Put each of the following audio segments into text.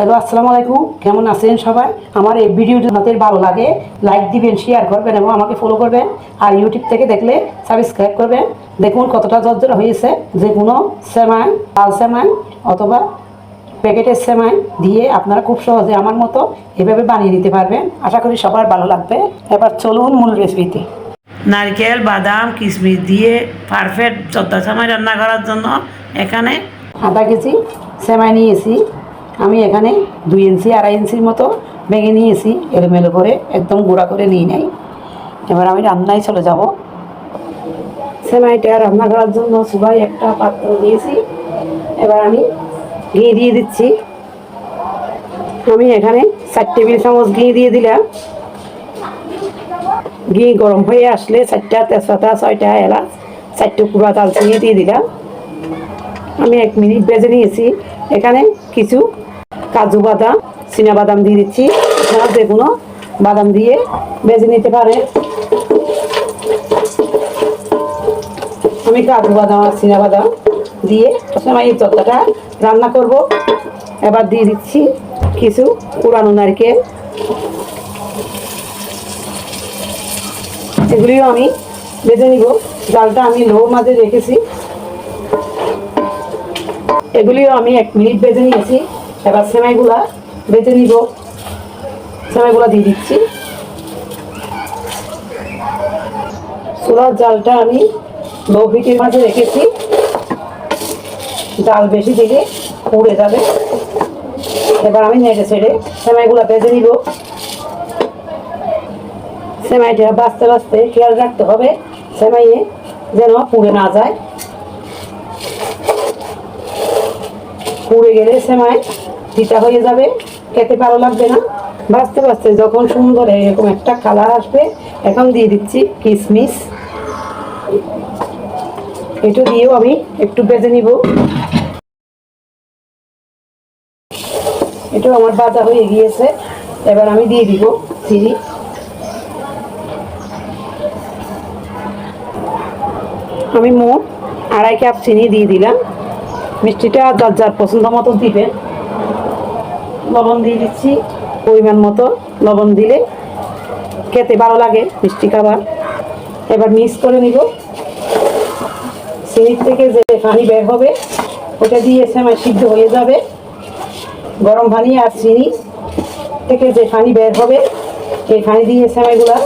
Hello আসসালামু আলাইকুম। কেমন আছেন সবাই? আমার এই ভিডিওটি আপনাদের ভালো লাগে লাইক দিবেন শেয়ার করবেন এবং আমাকে ফলো করবেন। আর ইউটিউব থেকে দেখলে সাবস্ক্রাইব করবেন। দেখুন কতটা জর্জরা হয়েছে। যে কোনো সেমাই লাল সেমাই অথবা প্যাকেটের সেমাই দিয়ে আপনারা খুব সহজে আমার মতো এভাবে বানিয়ে নিতে পারবেন। আশা করি সবার ভালো লাগবে। এবার চলুন মূল রেসিপিতে নারকেল বাদাম কিশমিশ দিয়ে পারফেক্ট চদ্দা সময় রান্না করার জন্য এখানে আধা কেজি সেমাই নিয়েছি। আমি এখানে দুই ইঞ্চি, আড়াই ইঞ্চির মতো ভেঙে নিয়েছি, এলোমেলো করে, একদম গুঁড়া করে নিয়ে নেই। এবার আমি রান্নায় চলে যাব। সেমাইটা রান্না করার জন্য সবাই একটা পাত্র দিয়েছি। এবার আমি ঘি দিয়ে দিচ্ছি। আমি এখানে চার টেবিল চামচ ঘি দিয়ে দিলাম। ঘি গরম হয়ে আসলে চারটা তেজপাতা, ছয়টা এলাচ, চারটে কুড়া দালচিনি দিয়ে দিলাম। আমি এক মিনিট ভেজে নিয়েছি। এখানে কিছু কাজু বাদাম, চীনা বাদাম দিয়ে দিচ্ছি। আপনারা যে কোনো বাদাম দিয়ে ভেজে নিতে পারেন। আমি কাজু বাদাম আর চীনা বাদাম দিয়ে সময় এই তরকাটা রান্না করব। এবার দিয়ে দিচ্ছি কিছু পুরানো নারকেল। এগুলিও আমি ভেজে নিব। ডালটা আমি লো মাঝে রেখেছি। এগুলিও আমি এক মিনিট বেজে নিয়েছি। এবার সেমাইগুলা বেজে নিব। সেমাইগুলা দিয়ে দিচ্ছি। চুলার জালটা আমি লো মাঝে রেখেছি। জাল বেশি দিলে পুড়ে যাবে। এবার আমি নেড়ে ছেড়ে সেমাইগুলা বেজে নিব। সেমাইটা বাঁচতে বাঁচতে খেয়াল রাখতে হবে, সেমাইয়ে যেন পুড়ে না যায়। পুড়ে গেলে সেমাই তিতা হয়ে যাবে, খেতে ভালো লাগবে না। বাঁচতে বাঁচতে যখন সুন্দর এরকম একটা কালার আসবে, এখন দিয়ে দিচ্ছি কিশমিশ এটা দিয়েও আমি একটু ভেজে নিব। এটাও আমার ভাজা হয়ে গিয়েছে, এবার আমি দিয়ে দিব চিনি। আমি মোট আড়াই কাপ চিনি দিয়ে দিলাম। মিষ্টিটা যার যার পছন্দ মতো দিবেন। লবণ দিয়ে দিচ্ছি পরিমাণ মতো লবণ দিলে খেতে ভালো লাগে, মিষ্টি খাবার। এবার মিক্স করে নিব। চিনির থেকে যে পানি বের হবে, ওটা দিয়ে সেমাই সিদ্ধ হয়ে যাবে। গরম পানি আর চিনি থেকে যে পানি বের হবে, এই পানি দিয়ে সেমাইগুলা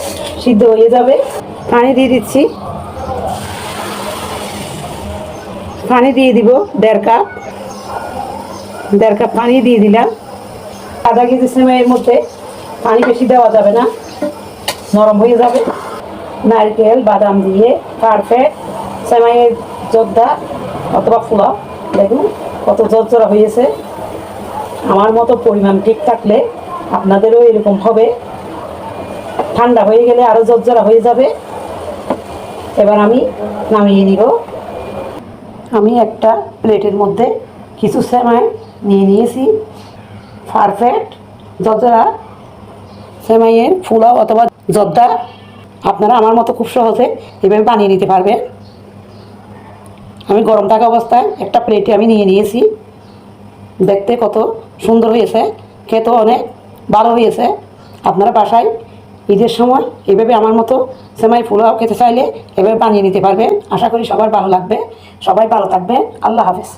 সিদ্ধ হয়ে যাবে। পানি দিয়ে দিচ্ছি। পানি দিয়ে দিব দেড় কাপ। দেড় কাপ পানি দিয়ে দিলাম। আধা কেজি সেমাইয়ের মধ্যে পানি বেশি দেওয়া যাবে না, নরম হয়ে যাবে। নারকেল, বাদাম দিয়ে পারফেক্ট সেমাইয়ের যোদ্ধা অথবা ফুলাও দেখুন কত জর্জরা হয়েছে। আমার মতো পরিমাণ ঠিক থাকলে আপনাদেরও এরকম হবে। ঠান্ডা হয়ে গেলে আরও জর্জরা হয়ে যাবে। এবার আমি নামিয়ে নিব। আমি একটা প্লেটের মধ্যে কিছু সেমাই নিয়ে নিয়েছি। পারফেক্ট জর্জরা সেমাইয়ের ফুলাও অথবা জর্দা আপনারা আমার মতো খুব সহজে এভাবে বানিয়ে নিতে পারবেন। আমি গরম থাকা অবস্থায় একটা প্লেটে আমি নিয়ে নিয়েছি। দেখতে কত সুন্দর হয়েছে, খেতেও অনেক ভালো হয়েছে। আপনারা বাসায় ঈদের সময় এভাবে আমার মতো সেমাই ফুলাও খেতে চাইলে এভাবে বানিয়ে নিতে পারবেন। আশা করি সবার ভালো লাগবে। সবাই ভালো থাকবে আল্লাহ হাফেজ।